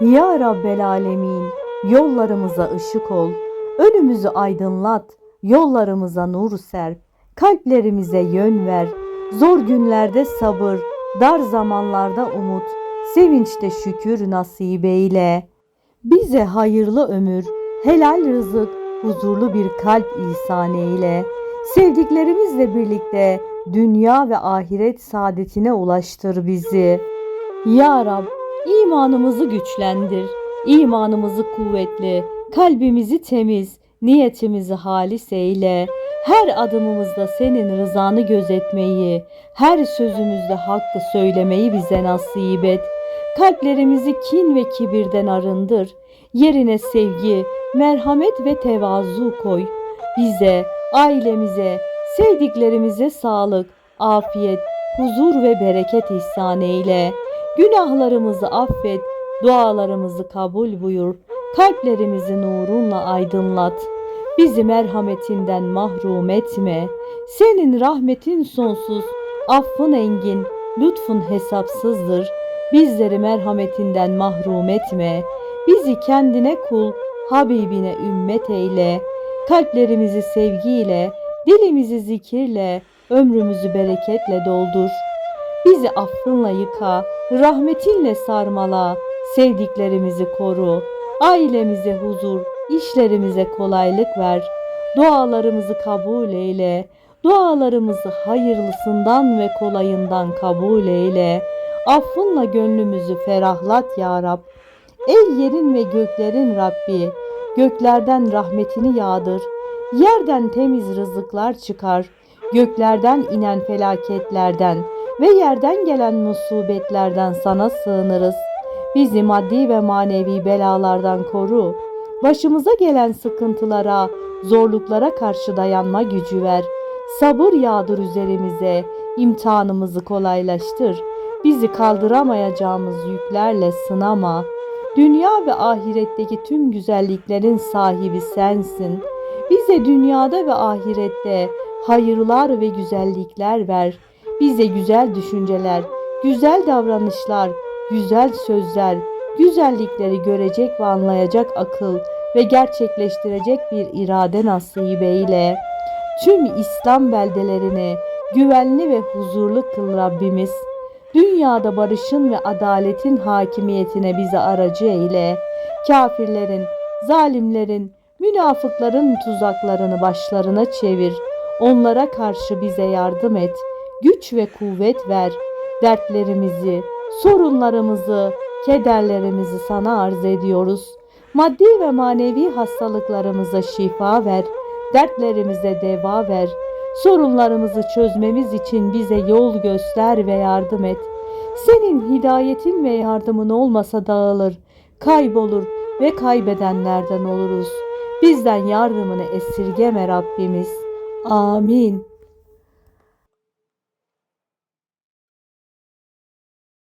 Ya Rabbel Alemin, yollarımıza ışık ol, önümüzü aydınlat, yollarımıza nur serp, kalplerimize yön ver, zor günlerde sabır, dar zamanlarda umut, sevinçte şükür nasip eyle. Bize hayırlı ömür, helal rızık, huzurlu bir kalp ihsan eyle. Sevdiklerimizle birlikte dünya ve ahiret saadetine ulaştır bizi. Ya Rab, imanımızı güçlendir, imanımızı kuvvetli, kalbimizi temiz, niyetimizi halis eyle. Her adımımızda senin rızanı gözetmeyi, her sözümüzde hakkı söylemeyi bize nasip et. Kalplerimizi kin ve kibirden arındır. Yerine sevgi, merhamet ve tevazu koy. Bize, ailemize, sevdiklerimize sağlık, afiyet, huzur ve bereket ihsan eyle. Günahlarımızı affet, dualarımızı kabul buyur. Kalplerimizi nurunla aydınlat. Bizi merhametinden mahrum etme. Senin rahmetin sonsuz, affın engin, lütfun hesapsızdır. Bizleri merhametinden mahrum etme. Bizi kendine kul, Habibine ümmet eyle. Kalplerimizi sevgiyle, dilimizi zikirle, ömrümüzü bereketle doldur. Bizi affınla yıka, rahmetinle sarmala, sevdiklerimizi koru, ailemize huzur, işlerimize kolaylık ver, dualarımızı kabul eyle, dualarımızı hayırlısından ve kolayından kabul eyle, affınla gönlümüzü ferahlat ya Rab. Ey yerin ve göklerin Rabbi, göklerden rahmetini yağdır, yerden temiz rızıklar çıkar, göklerden inen felaketlerden ve yerden gelen musibetlerden sana sığınırız. Bizi maddi ve manevi belalardan koru. Başımıza gelen sıkıntılara, zorluklara karşı dayanma gücü ver. Sabır yağdır üzerimize, imtihanımızı kolaylaştır. Bizi kaldıramayacağımız yüklerle sınama. Dünya ve ahiretteki tüm güzelliklerin sahibi sensin. Bize dünyada ve ahirette hayırlar ve güzellikler ver. Bize güzel düşünceler, güzel davranışlar, güzel sözler, güzellikleri görecek ve anlayacak akıl ve gerçekleştirecek bir irade nasip eyle. Tüm İslam beldelerini güvenli ve huzurlu kıl Rabbimiz. Dünyada barışın ve adaletin hakimiyetine bizi aracı eyle. Kafirlerin, zalimlerin, münafıkların tuzaklarını başlarına çevir. Onlara karşı bize yardım et. Güç ve kuvvet ver. Dertlerimizi, sorunlarımızı, kederlerimizi sana arz ediyoruz. Maddi ve manevi hastalıklarımıza şifa ver. Dertlerimize deva ver. Sorunlarımızı çözmemiz için bize yol göster ve yardım et. Senin hidayetin ve yardımın olmasa dağılır, kaybolur ve kaybedenlerden oluruz. Bizden yardımını esirgeme Rabbimiz. Amin.